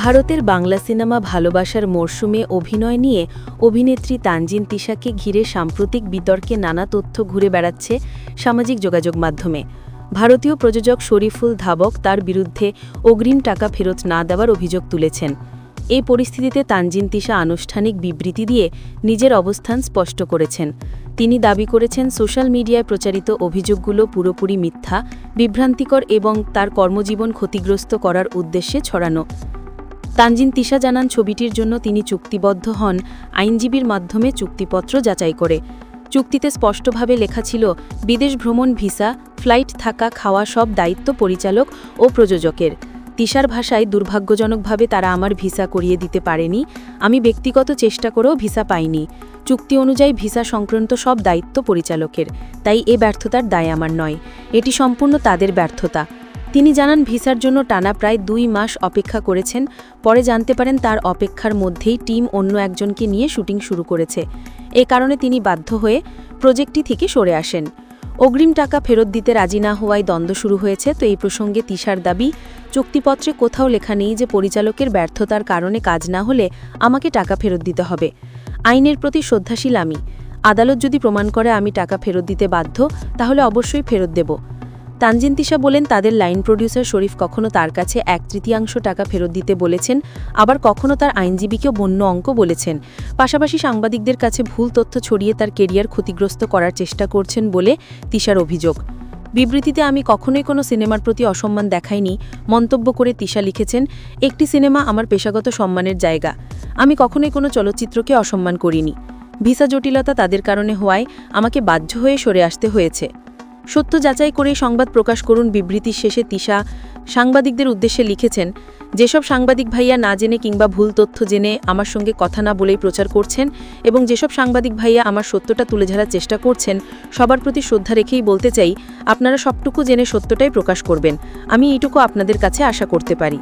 ভারতের বাংলা সিনেমা ভালোবাসার মরশুমে অভিনয় নিয়ে অভিনেত্রী তানজিন তিশাকে ঘিরে সাম্প্রতিক বিতর্কে নানা তথ্য ঘুরে বেড়াচ্ছে সামাজিক যোগাযোগ মাধ্যমে। ভারতীয় প্রযোজক শরীফুল ধাবক তার বিরুদ্ধে অগ্রিম টাকা ফেরত না দেওয়ার অভিযোগ তুলেছেন। এই পরিস্থিতিতে তানজিন তিশা আনুষ্ঠানিক বিবৃতি দিয়ে নিজের অবস্থান স্পষ্ট করেছেন। তিনি দাবি করেছেন, সোশ্যাল মিডিয়ায় প্রচারিত অভিযোগগুলো পুরোপুরি মিথ্যা, বিভ্রান্তিকর এবং তার কর্মজীবন ক্ষতিগ্রস্ত করার উদ্দেশ্যে ছড়ানো। তানজিন তিশা জানান, ছবিটির জন্য তিনি চুক্তিবদ্ধ হন। আইনজীবীর মাধ্যমে চুক্তিপত্র যাচাই করে। চুক্তিতে স্পষ্টভাবে লেখা ছিল, বিদেশ ভ্রমণ ভিসা, ফ্লাইট থাকা, খাওয়া সব দায়িত্ব পরিচালক ও প্রযোজকের। তিশার ভাষায় দুর্ভাগ্যজনকভাবে তারা আমার ভিসা করিয়ে দিতে পারেনি, আমি ব্যক্তিগত চেষ্টা করেও ভিসা পাইনি। চুক্তি অনুযায়ী ভিসা সংক্রান্ত সব দায়িত্ব পরিচালকের, তাই এ ব্যর্থতার দায় আমার নয়। এটি সম্পূর্ণ তাদের ব্যর্থতা। তিনি জানান, ভিসার জন্য টানা প্রায় দুই মাস অপেক্ষা করেছেন। পরে জানতে পারেন, তার অপেক্ষার মধ্যেই টিম অন্য একজনকে নিয়ে শুটিং শুরু করেছে। এ কারণে তিনি বাধ্য হয়ে প্রজেক্টটি থেকে সরে আসেন। অগ্রিম টাকা ফেরত দিতে রাজি না হওয়ায় দ্বন্দ্ব শুরু হয়েছে। তো এই প্রসঙ্গে তিশার দাবি, চুক্তিপত্রে কোথাও লেখা নেই যে পরিচালকের ব্যর্থতার কারণে কাজ না হলে আমাকে টাকা ফেরত দিতে হবে। আইনের প্রতি শ্রদ্ধাশীল আমি। আদালত যদি প্রমাণ করে আমি টাকা ফেরত দিতে বাধ্য, তাহলে অবশ্যই ফেরত দেব। তানজিন তিশা বলেন, তাদের লাইন প্রডিউসার শরীফ কখনো তার কাছে এক তৃতীয়াংশ টাকা ফেরত দিতে বলেছেন, আবার কখনো তার আইনজীবীকেও বন্য অঙ্ক বলেছেন। পাশাপাশি সাংবাদিকদের কাছে ভুল তথ্য ছড়িয়ে তার কেরিয়ার ক্ষতিগ্রস্ত করার চেষ্টা করছেন বলে তিশার অভিযোগ। বিবৃতিতে, আমি কখনোই কোনো সিনেমার প্রতি অসম্মান দেখাইনি মন্তব্য করে তিশা লিখেছেন, একটি সিনেমা আমার পেশাগত সম্মানের জায়গা। আমি কখনোই কোনো চলচ্চিত্রকে অসম্মান করিনি। ভিসা জটিলতা তাদের কারণে হওয়ায় আমাকে বাধ্য হয়ে সরে আসতে হয়েছে। সত্য যাচাই করে সংবাদ প্রকাশ করুন বিবৃতির শেষে তিশা। সাংবাদিকদের উদ্দেশ্যে লিখেছেন, যেসব সাংবাদিক ভাইয়া না জেনে কিংবা ভুল তথ্য জেনে আমার সঙ্গে কথা না বলেই প্রচার করছেন এবং যেসব সাংবাদিক ভাইয়া আমার সত্যটা তুলে ধরার চেষ্টা করছেন, সবার প্রতি শ্রদ্ধা রেখেই বলতে চাই, আপনারা সবটুকু জেনে সত্যটাই প্রকাশ করবেন। আমি এইটুকু আপনাদের কাছে আশা করতে পারি।